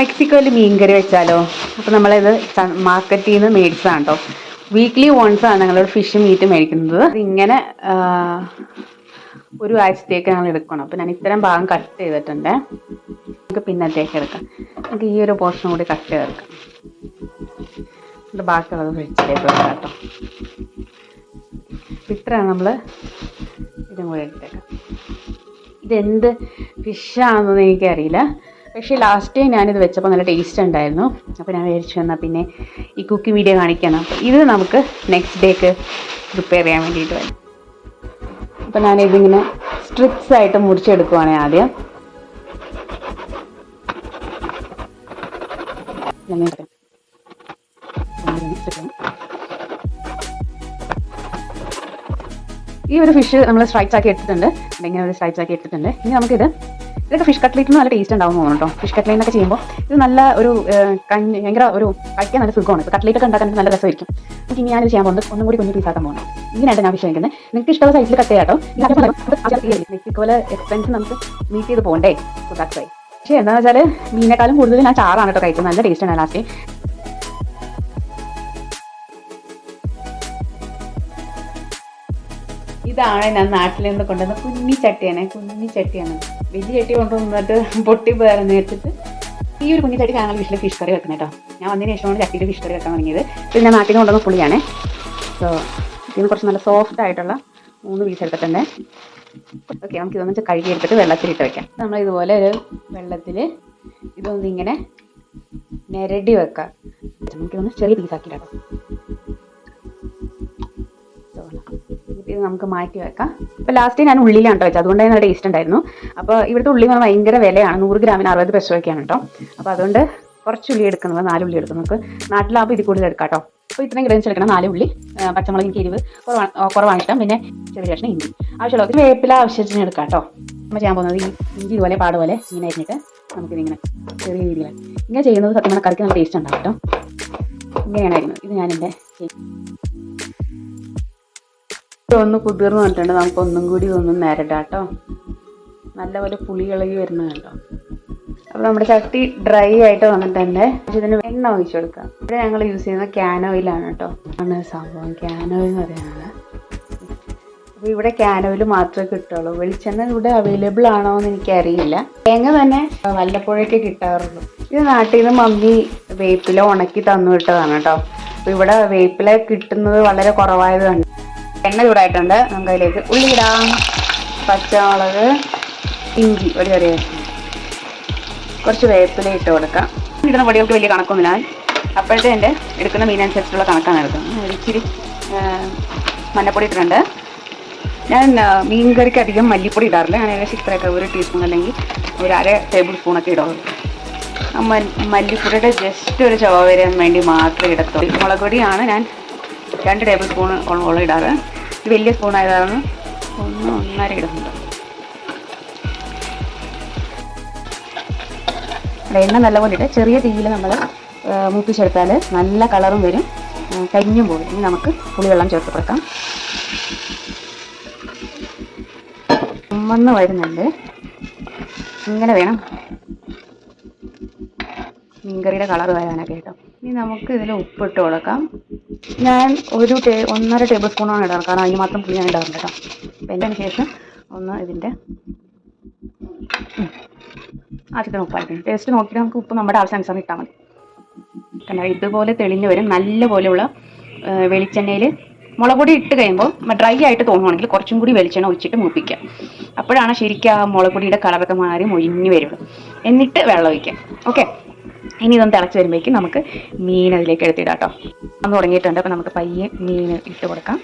മെക്സിക്കോയിൽ മീൻകറി വെച്ചാലോ? അപ്പോൾ നമ്മളിത് മാർക്കറ്റിൽ നിന്ന് മേടിച്ചതാണ് കേട്ടോ വീക്ക്ലി വൺസ് ആണ് ഞങ്ങൾ ഫിഷ് മീറ്റ് മേടിക്കുന്നത്. ഇങ്ങനെ ഒരു ആഴ്ചത്തേക്ക് ഞങ്ങൾ എടുക്കണം. അപ്പോൾ ഞാൻ ഇത്തരം ഭാഗം കട്ട് ചെയ്തിട്ടുണ്ട്. നമുക്ക് പിന്നത്തേക്ക് എടുക്കാം. നമുക്ക് ഈ ഒരു പോർഷൻ കൂടി കട്ട് ചെയ്തെടുക്കാം. എന്നിട്ട് ബാക്കിയുള്ളത് ഫ്രിഡ്ജിലേക്ക് വെക്കാം കേട്ടോ. ഇത്രയാണ് നമ്മൾ ഇതും കൂടി എടുത്തേക്കാം. ഇതെന്ത് ഫിഷാണെന്നൊന്നും എനിക്കറിയില്ല. പക്ഷേ ലാസ്റ്റ് ഞാനിത് വെച്ചപ്പോൾ നല്ല ടേസ്റ്റ് ഉണ്ടായിരുന്നു. അപ്പോൾ ഞാൻ വിചാരിച്ചു എന്നാൽ പിന്നെ ഈ കുക്കിംഗ് വീഡിയോ കാണിക്കണം അപ്പോൾ ഇത് നമുക്ക് നെക്സ്റ്റ് ഡേക്ക് പ്രിപ്പയർ ചെയ്യാൻ വേണ്ടിയിട്ട് വരും. അപ്പോൾ ഞാനിതിങ്ങനെ സ്ട്രിപ്സ് ആയിട്ട് മുറിച്ചെടുക്കുവാണ് ആദ്യം. ഈ ഒരു ഫിഷ് നമ്മൾ സ്ട്രൈക്സ് ആക്കി എടുത്തിട്ടുണ്ട്. ഇങ്ങനെ ഒരു സ്ട്രൈക്സ് ആക്കി എടുത്തിട്ടുണ്ട്. ഇനി നമുക്കിത് ഇതൊക്കെ ഫിഷ് കട്ട്ലേറ്റിന് നല്ല ടേസ്റ്റ് ഉണ്ടാവും തോന്നുന്നു ഫിഷ് കട്ട്ലേറ്റ് എന്നൊക്കെ ചെയ്യുമ്പോൾ ഇത് നല്ല ഒരു ഭയങ്കര ഒരു കഴിക്കാൻ നല്ല സുഖമാണ്. ഇപ്പോൾ കട്ട്ലേറ്റ് ഒക്കെ ഉണ്ടാക്കാൻ നല്ല രസമായിരിക്കും. എനിക്ക് ഇനി ഞാനിത് ചെയ്യാൻ പോകുന്നത് ഒന്നും കൂടി കുഞ്ഞു പീസാക്കാൻ പോകണം ഇങ്ങനെയായിട്ട് ഞാൻ വിഷയിക്കുന്നത് നിങ്ങൾക്ക് ഇഷ്ടമുള്ള സൈസിൽ കട്ട് ചെയ്യാം കേട്ടോ മെക്സിക്കോലെ എക്സ്പെൻസ് നമുക്ക് മീറ്റ് ചെയ്ത് പോകണ്ടേ? സോ പക്ഷേ എന്താണെന്ന് വെച്ചാൽ മീനേക്കാളും കൂടുതൽ ഞാൻ ചാറാണ് കേട്ടോ കഴിക്കുന്നത്. നല്ല ടേസ്റ്റ് ആണ് ലാസ്റ്റ്. ഇതാണ് ഞാൻ നാട്ടിൽ നിന്ന് കൊണ്ടുവന്ന കുഞ്ഞി ചട്ടിയാണ്. കുഞ്ഞി ചട്ടിയാണ്. വലിയ ചട്ടി കൊണ്ടുവന്നിട്ട് പൊട്ടി വേറെ നേരിട്ടിട്ട് ഈ ഒരു കുഞ്ഞി ചട്ടി ഞങ്ങൾ വീട്ടിൽ ഫിഷ് കറി വെക്കുന്നത് കേട്ടോ. ഞാൻ വന്നതിന് ശേഷമാണ് ചട്ടിയിൽ ഫിഷ് കറി വെക്കാൻ തുടങ്ങിയത്. പിന്നെ ഞാൻ നാട്ടിൽ കൊണ്ടുവന്ന പുളിയാണ്. സോ ഇതിന് കുറച്ച് നല്ല സോഫ്റ്റ് ആയിട്ടുള്ള മൂന്ന് പീസ് എടുത്തിട്ടുണ്ട് ഓക്കെ നമുക്ക് ഇതൊന്ന് കഴുകി എടുത്തിട്ട് വെള്ളത്തിലിട്ട് വെക്കാം. നമ്മൾ ഇതുപോലെ ഒരു വെള്ളത്തിൽ ഇതൊന്നിങ്ങനെ നിരടി വെക്കാം. നമുക്കിതൊന്ന് ചെറിയ പീസാക്കി കേട്ടോ. ഇത് നമുക്ക് മാറ്റി വെക്കാം. അപ്പോൾ ലാസ്റ്റ് ഞാൻ ഉള്ളിലാണ് കേട്ടോ വെച്ചത്. അതുകൊണ്ട് നല്ല ടേസ്റ്റ് ഉണ്ടായിരുന്നു. അപ്പോൾ ഇവിടുത്തെ ഉള്ളി ഭയങ്കര വിലയാണ്. നൂറ് ഗ്രാമിന് അറുപത് പശുവൊക്കെയാണ് കേട്ടോ അപ്പോൾ അതുകൊണ്ട് കുറച്ച് ഉള്ളി എടുക്കുന്നത് നാല് ഉള്ളി എടുക്കും നമുക്ക് നാട്ടിലാകുമ്പോൾ ഇത് കൂടുതൽ എടുക്കാം കേട്ടോ അപ്പോൾ ഇത്രയും ഗ്രഹിച്ച് എടുക്കണം നാല് ഉള്ളി പച്ചമുളകിന്റെ എരിവ് കുറവാണ് ഇഷ്ടം. പിന്നെ ചെറിയ കഷ്ണം ഇഞ്ചി. ആവശ്യമുള്ള ഒത്തിരി വേപ്പില ആവശ്യത്തിന് എടുക്കാം കേട്ടോ നമ്മൾ ചെയ്യാൻ പോകുന്നത് ഈ ഇഞ്ചി ഇതുപോലെ പാട് പോലെ ഇങ്ങനെ അരിഞ്ഞിട്ട് നമുക്കിതിങ്ങനെ ചെറിയ രീതിയിൽ ഇങ്ങനെ ചെയ്യുന്നത് സത്യം കറിക്ക് നല്ല ടേസ്റ്റ് ഉണ്ടാവും കേട്ടോ ഇങ്ങനെയാണ് അരിയുന്നത് ഇത് ഞാനെന്റെ ഒന്ന് കുതിർന്ന് വന്നിട്ടുണ്ട്. നമുക്ക് ഒന്നും കൂടി ഒന്ന് നേരിടാം കേട്ടോ നല്ലപോലെ പുളി ഇളകി വരുന്നത് കണ്ടോ? അപ്പോൾ നമ്മുടെ ചട്ടി ഡ്രൈ ആയിട്ട് വന്നിട്ടുണ്ട്. ഇതിന് എണ്ണ ഒഴിച്ചു കൊടുക്കാം. ഇവിടെ ഞങ്ങൾ യൂസ് ചെയ്യുന്ന ക്യാൻ ഓയിലാണ് കേട്ടോ. ആണ് സംഭവം. ക്യാൻ ഓയിൽ എന്ന് പറയുന്നത്. അപ്പോൾ ഇവിടെ ക്യാൻ ഓയിൽ മാത്രമേ കിട്ടുള്ളൂ വെളിച്ചെണ്ണ ഇവിടെ അവൈലബിൾ ആണോ എന്ന് എനിക്കറിയില്ല. തേങ്ങ തന്നെ വല്ലപ്പോഴൊക്കെ കിട്ടാറുള്ളൂ. ഇത് നാട്ടിൽ നിന്ന് മമ്മി വേപ്പില ഉണക്കി തന്നു വിട്ടതാണ് കേട്ടോ. അപ്പോൾ ഇവിടെ വേപ്പില കിട്ടുന്നത് വളരെ കുറവായത് കണ്ടു എണ്ണ ചൂടായിട്ടുണ്ട്. നമുക്ക് അതിലേക്ക് ഉള്ളിയിടാം. പച്ചമുളക് ഇഞ്ചി ഒരു ചെറിയ. കുറച്ച് വേപ്പില ഇട്ട് കൊടുക്കാം. ഇടുന്ന പൊടികൾക്ക് വലിയ കണക്കൊന്നുമില്ല. അപ്പോഴത്തെ എന്റെ എടുക്കുന്ന മീനനുസരിച്ചുള്ള കണക്കാണ് എടുക്കുന്നത്. ഒരിച്ചിരി മഞ്ഞപ്പൊടി ഇട്ടിട്ടുണ്ട്. ഞാൻ മീൻ കറിക്ക് അധികം മല്ലിപ്പൊടി ഇടാറില്ല. ഞാൻ ഏകദേശം ഇത്രയൊക്കെ ഒരു ടീസ്പൂൺ അല്ലെങ്കിൽ ഒരു അര ടേബിൾ സ്പൂണൊക്കെ മൽ- മല്ലിപ്പൊടിയുടെ ജസ്റ്റ് ഒരു ചുവ വരാൻ വേണ്ടി മാത്രമേ ഇടത്തുള്ളൂ. മുളക് പൊടിയാണ് ഞാൻ രണ്ട് ടേബിൾ സ്പൂൺ ഓളം ഇടാറ്. വലിയ സ്പൂൺ ആയതാണ് ഒന്ന് ഒന്നര ഇടുന്നുണ്ട്. എണ്ണ എണ്ണ നല്ലപോലെ ഇട്ട് ചെറിയ തീയിൽ നമ്മൾ മൂപ്പിച്ചെടുത്താൽ നല്ല കളറും വരും. കരിഞ്ഞും പോകും. ഇനി നമുക്ക് പുളിവെള്ളം ചേർത്ത് കൊടുക്കാം. ചുമന്ന് വരുന്നുണ്ട്. ഇങ്ങനെ വേണം. മീൻകറിയുടെ കളർ വരാനൊക്കെ കേട്ടോ ഇനി നമുക്ക് ഇതിൽ ഉപ്പിട്ട് കൊടുക്കാം. ഞാൻ ഒരു ടേ ഒന്നര ടേബിൾ സ്പൂണാണ് ഇടാറ്. കാരണം അതിന് മാത്രം പുളി ഞാൻ ഇടാറുണ്ട് കേട്ടോ. അപ്പം എന്റെ ശേഷം ഒന്ന് ഇതിന്റെ ആദ്യത്തെ ഉപ്പായിരിക്കും. ടേസ്റ്റ് നോക്കിയിട്ട് നമുക്ക് ഉപ്പ് നമ്മുടെ ആവശ്യാനുസരണം ഇട്ടാൽ മതി. കണ്ടോ? ഇതുപോലെ തെളിഞ്ഞ് വരും. നല്ല പോലെയുള്ള വെളിച്ചെണ്ണയിൽ മുളക് പൊടി ഇട്ട് കഴിയുമ്പോൾ ഡ്രൈ ആയിട്ട് തോന്നുവാണെങ്കിൽ കുറച്ചും കൂടി വെളിച്ചെണ്ണ ഒഴിച്ചിട്ട് മൂപ്പിക്കുക. അപ്പോഴാണ് ശരിക്കും ആ മുളക് പൊടിയുടെ കളറൊക്കെ മാറി മൊഴിഞ്ഞ് വരുള്ളൂ. എന്നിട്ട് വെള്ളം ഒഴിക്കാം ഓക്കെ ഇനി ഇതൊന്ന് തിളച്ച് വരുമ്പോഴേക്കും നമുക്ക് മീൻ അതിലേക്ക് എടുത്തിടാം കേട്ടോ. ഒന്ന് തുടങ്ങിയിട്ടുണ്ട് അപ്പോൾ നമുക്ക് പയ്യെ മീൻ ഇട്ട് കൊടുക്കാം.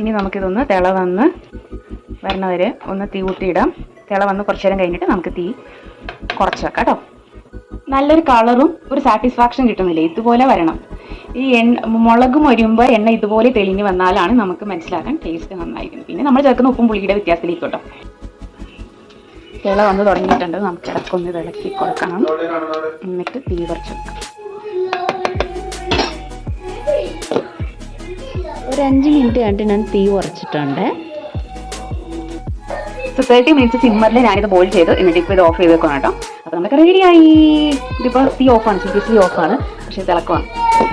ഇനി നമുക്കിതൊന്ന് തിള വന്ന് വരണവരെ ഒന്ന് തീ കൂട്ടിയിടാം തിള വന്ന് കുറച്ച് നേരം കഴിഞ്ഞിട്ട് നമുക്ക് തീ കുറച്ച് വെക്കാം കേട്ടോ. നല്ലൊരു കളറും ഒരു സാറ്റിസ്ഫാക്ഷൻ കിട്ടുന്നില്ലേ? ഇതുപോലെ വരണം. ഈ എണ്ണ മുളക് മൊരുമ്പോൾ എണ്ണ ഇതുപോലെ തെളിഞ്ഞ് വന്നാലാണ് നമുക്ക് മനസ്സിലാക്കാൻ ടേസ്റ്റ് നന്നായിരിക്കും പിന്നെ നമ്മൾ ചേർക്കുന്ന ഉപ്പും പുളിയുടെ വ്യത്യാസത്തിലേക്ക് കേട്ടോ. തിള വന്ന് തുടങ്ങിയിട്ടുണ്ട്. നമുക്ക് ഇടക്കൊന്ന് ഇത് ഇളക്കി കൊടുക്കണം. എന്നിട്ട് തീ കുറച്ച് ഒരു അഞ്ച് മിനിറ്റ് കണ്ടിട്ട് ഞാൻ തീ കുറച്ചിട്ടുണ്ട്. സോ തേർട്ടി മിനിറ്റ്സ് സിമ്മറിൽ ഞാനിത് ബോയിൽ ചെയ്തു. എന്നിട്ട് ഇപ്പോൾ ഇത് ഓഫ് ചെയ്ത് വെക്കണം കേട്ടോ. അപ്പോൾ നമുക്ക് റെഡിയായി ഇതിപ്പോൾ തീ ഓഫാണ് സീരിയസ്ലി ഓഫാണ് പക്ഷേ തിളക്കമാണ്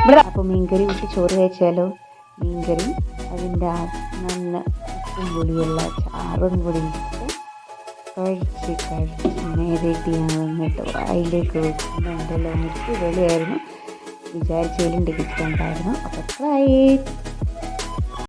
ഇവിടെ അപ്പോൾ മീൻകറി വിട്ട് ചോറ് കഴിച്ചാലോ? മീൻകറി അതിന്റെ നല്ല ഉപ്പും പുളിയുള്ള ചാറും ഇട്ട് കഴിച്ച് കഴിച്ച് നേരിട്ട് ഞാൻ വന്നിട്ട് വായിലേക്ക് വെക്കുന്നുണ്ടല്ലോ. അടിപൊളിയായിരുന്നു വിചാരിച്ചതിലും ടിക്കറ്റ് ഉണ്ടായിരുന്നു അപ്പോൾ ട്രൈ